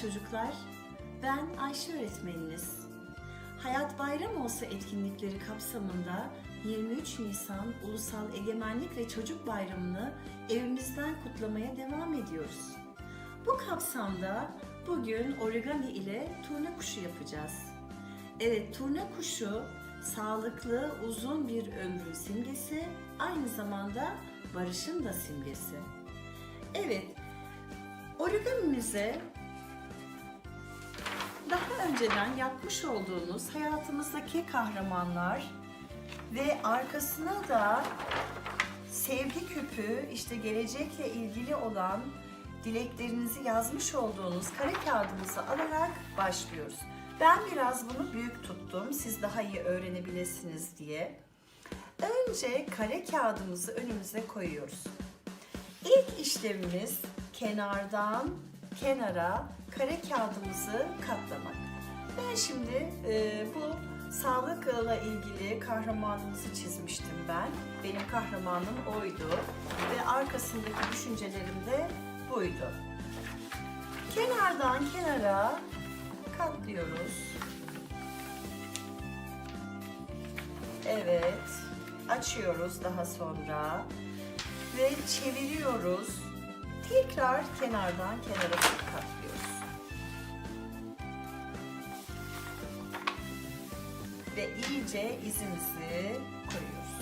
Çocuklar. Ben Ayşe öğretmeniniz. Hayat Bayram Olsa etkinlikleri kapsamında 23 Nisan Ulusal Egemenlik ve Çocuk Bayramı'nı evimizden kutlamaya devam ediyoruz. Bu kapsamda bugün origami ile turna kuşu yapacağız. Evet, turna kuşu sağlıklı, uzun bir ömrün simgesi, aynı zamanda barışın da simgesi. Evet, Origamimize daha önceden yapmış olduğunuz hayatımızdaki kahramanlar ve arkasına da sevgi küpü işte gelecekle ilgili olan dileklerinizi yazmış olduğunuz kare kağıdınızı alarak başlıyoruz. Ben biraz bunu büyük tuttum siz daha iyi öğrenebilirsiniz diye. Önce kare kağıdımızı önümüze koyuyoruz. İlk işlemimiz kenardan kenara kare kağıdımızı katlamak. Ben şimdi e, bu sağlıkla ilgili kahramanımızı çizmiştim ben. Benim kahramanım oydu ve arkasındaki düşüncelerim de buydu. Kenardan kenara katlıyoruz. Evet, açıyoruz daha sonra ve çeviriyoruz. Tekrar kenardan kenara katlıyoruz. Ve iyice izimizi koyuyoruz.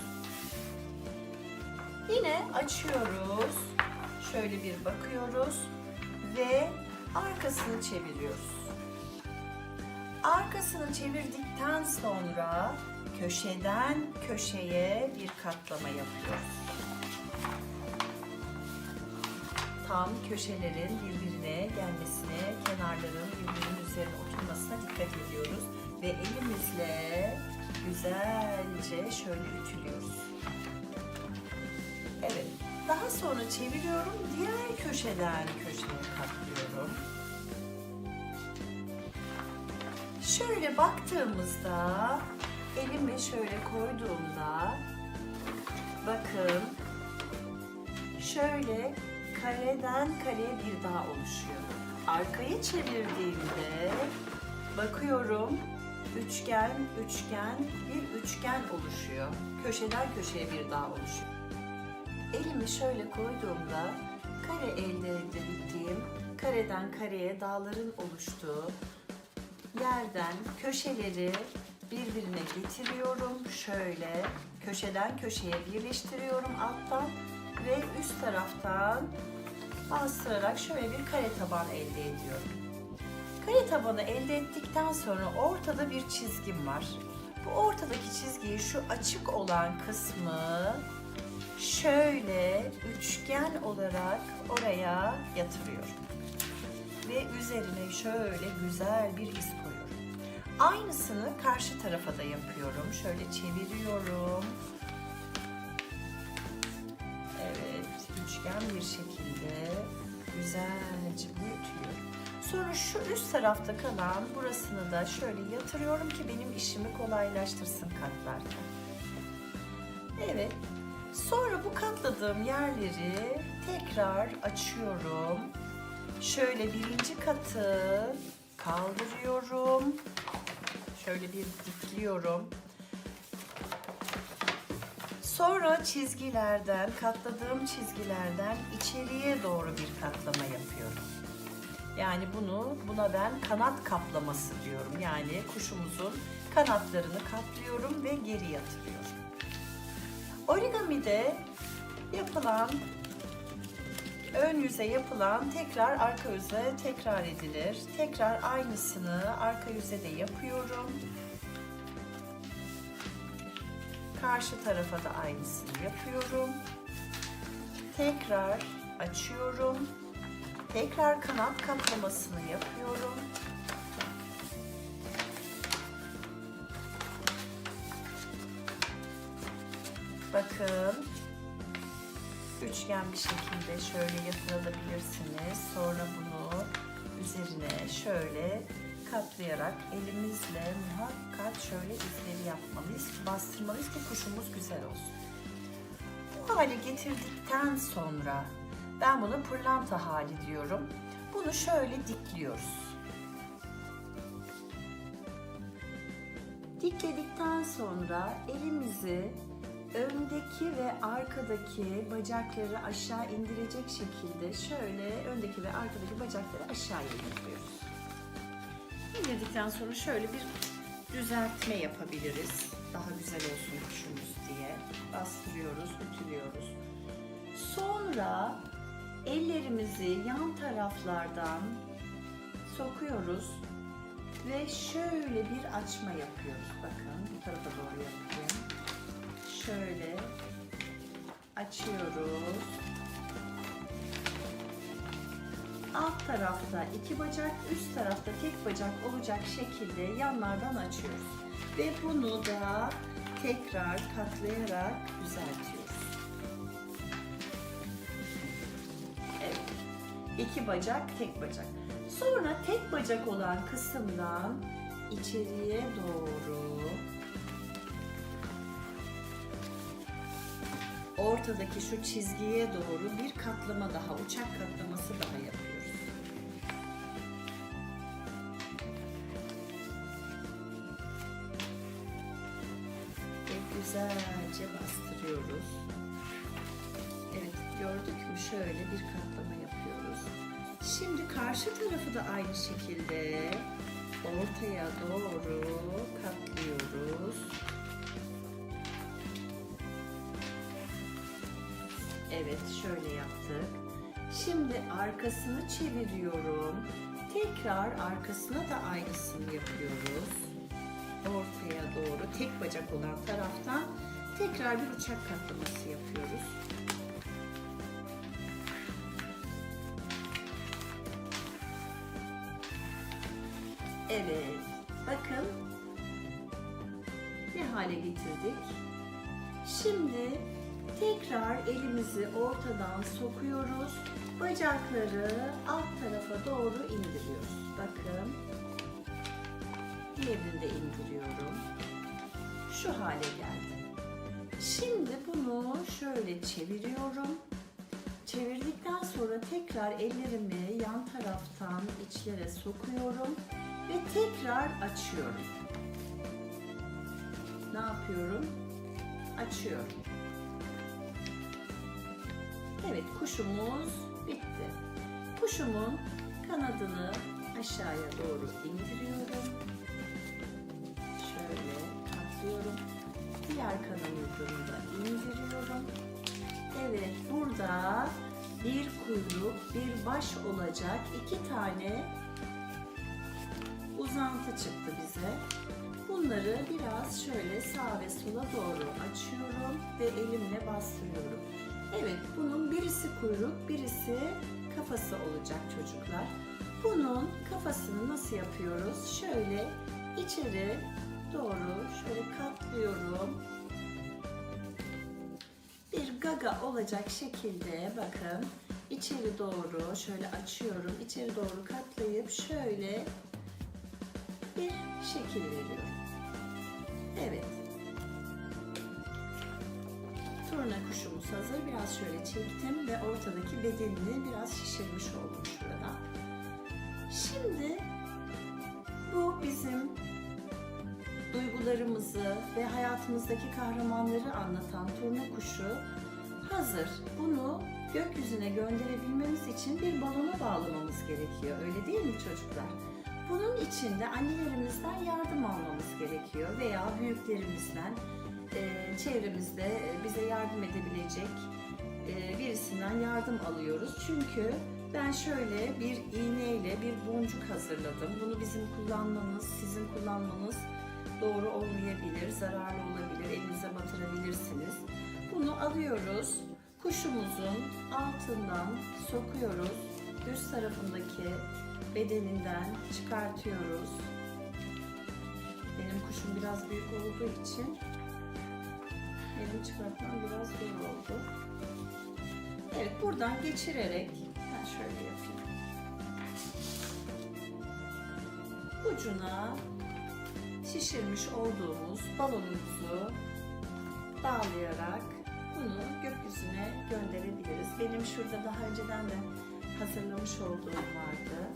Yine açıyoruz. Şöyle bir bakıyoruz ve arkasını çeviriyoruz. Arkasını çevirdikten sonra köşeden köşeye bir katlama yapıyoruz. tam köşelerin birbirine gelmesine, kenarların birbirinin üzerine oturmasına dikkat ediyoruz. Ve elimizle güzelce şöyle ütülüyoruz. Evet, daha sonra çeviriyorum, diğer köşeden köşeye katlıyorum. Şöyle baktığımızda, elimi şöyle koyduğumda, bakın, şöyle kareden kareye bir daha oluşuyor. Arkayı çevirdiğimde bakıyorum üçgen, üçgen, bir üçgen oluşuyor. Köşeden köşeye bir daha oluşuyor. Elimi şöyle koyduğumda kare elde edebildiğim kareden kareye dağların oluştuğu yerden köşeleri birbirine getiriyorum. Şöyle köşeden köşeye birleştiriyorum alttan ve üst taraftan bastırarak şöyle bir kare taban elde ediyorum. Kare tabanı elde ettikten sonra ortada bir çizgim var. Bu ortadaki çizgiyi şu açık olan kısmı şöyle üçgen olarak oraya yatırıyorum. Ve üzerine şöyle güzel bir iz koyuyorum. Aynısını karşı tarafa da yapıyorum. Şöyle çeviriyorum üçgen bir şekilde güzelce büyütüyorum. Sonra şu üst tarafta kalan burasını da şöyle yatırıyorum ki benim işimi kolaylaştırsın katlarken. Evet. Sonra bu katladığım yerleri tekrar açıyorum. Şöyle birinci katı kaldırıyorum. Şöyle bir dikliyorum. Sonra çizgilerden, katladığım çizgilerden içeriye doğru bir katlama yapıyorum. Yani bunu, buna ben kanat kaplaması diyorum. Yani kuşumuzun kanatlarını katlıyorum ve geri yatırıyorum. Origami'de yapılan, ön yüze yapılan tekrar arka yüze tekrar edilir. Tekrar aynısını arka yüze de yapıyorum. Karşı tarafa da aynısını yapıyorum. Tekrar açıyorum. Tekrar kanat kaplamasını yapıyorum. Bakın üçgen bir şekilde şöyle yatırabilirsiniz. Sonra bunu üzerine şöyle katlayarak elimizle muhakkak şöyle izleri yapmalıyız, bastırmalıyız ki kuşumuz güzel olsun. Bu hale getirdikten sonra ben bunu pırlanta hali diyorum. Bu bunu şöyle dikliyoruz. Dikledikten sonra elimizi öndeki ve arkadaki bacakları aşağı indirecek şekilde şöyle öndeki ve arkadaki bacakları aşağı indiriyoruz. İndirdikten sonra şöyle bir düzeltme yapabiliriz. Daha güzel olsun kuşumuz diye. Bastırıyoruz, ütülüyoruz. Sonra ellerimizi yan taraflardan sokuyoruz ve şöyle bir açma yapıyoruz. Bakın bu tarafa doğru yapayım. Şöyle açıyoruz. Alt tarafta iki bacak, üst tarafta tek bacak olacak şekilde yanlardan açıyoruz. Ve bunu da tekrar katlayarak düzeltiyoruz. İki bacak, tek bacak. Sonra tek bacak olan kısımdan içeriye doğru ortadaki şu çizgiye doğru bir katlama daha, uçak katlaması daha yapıyoruz. Ve güzelce bastırıyoruz. Evet gördük mü şöyle bir katlama. Şimdi karşı tarafı da aynı şekilde ortaya doğru katlıyoruz. Evet şöyle yaptık. Şimdi arkasını çeviriyorum. Tekrar arkasına da aynısını yapıyoruz. Ortaya doğru tek bacak olan taraftan tekrar bir uçak katlaması yapıyoruz. Evet. Bakın ne hale getirdik. Şimdi tekrar elimizi ortadan sokuyoruz. Bacakları alt tarafa doğru indiriyoruz. Bakın. Diğerini de indiriyorum. Şu hale geldi. Şimdi bunu şöyle çeviriyorum. Çevirdikten sonra tekrar ellerimi yan taraftan içlere sokuyorum ve tekrar açıyorum. Ne yapıyorum? Açıyorum. Evet kuşumuz bitti. Kuşumun kanadını aşağıya doğru indiriyorum. Şöyle katlıyorum. Diğer kanadını da indiriyorum. Evet burada bir kuyruk, bir baş olacak iki tane uzantı çıktı bize. Bunları biraz şöyle sağ ve sola doğru açıyorum ve elimle bastırıyorum. Evet, bunun birisi kuyruk, birisi kafası olacak çocuklar. Bunun kafasını nasıl yapıyoruz? Şöyle içeri doğru şöyle katlıyorum. Bir gaga olacak şekilde bakın içeri doğru şöyle açıyorum. İçeri doğru katlayıp şöyle bir şekil veriyorum. Evet. Turna kuşumuz hazır. Biraz şöyle çektim ve ortadaki bedenini biraz şişirmiş oldum şurada. Şimdi bu bizim duygularımızı ve hayatımızdaki kahramanları anlatan turna kuşu hazır. Bunu gökyüzüne gönderebilmemiz için bir balona bağlamamız gerekiyor. Öyle değil mi çocuklar? Bunun için de annelerimizden yardım almamız gerekiyor veya büyüklerimizden, e, çevremizde bize yardım edebilecek e, birisinden yardım alıyoruz. Çünkü ben şöyle bir iğneyle bir boncuk hazırladım. Bunu bizim kullanmamız, sizin kullanmanız doğru olmayabilir, zararlı olabilir, elinize batırabilirsiniz. Bunu alıyoruz, kuşumuzun altından sokuyoruz, üst tarafındaki bedeninden çıkartıyoruz. Benim kuşum biraz büyük olduğu için benim çıkartmam biraz zor oldu. Evet buradan geçirerek ben şöyle yapayım. Ucuna şişirmiş olduğumuz balonumuzu bağlayarak bunu gökyüzüne gönderebiliriz. Benim şurada daha önceden de hazırlamış olduğum vardı.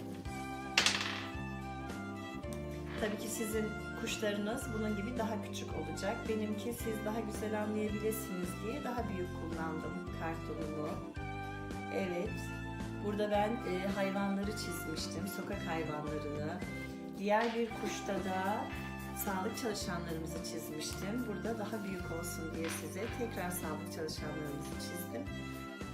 Tabii ki sizin kuşlarınız bunun gibi daha küçük olacak. Benimki siz daha güzel anlayabilirsiniz diye daha büyük kullandım kartonumu. Evet. Burada ben e, hayvanları çizmiştim, sokak hayvanlarını. Diğer bir kuşta da sağlık çalışanlarımızı çizmiştim. Burada daha büyük olsun diye size tekrar sağlık çalışanlarımızı çizdim.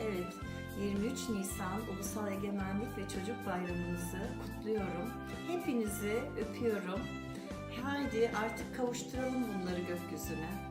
Evet, 23 Nisan Ulusal Egemenlik ve Çocuk Bayramınızı kutluyorum. Hepinizi öpüyorum. Haydi artık kavuşturalım bunları gökyüzüne.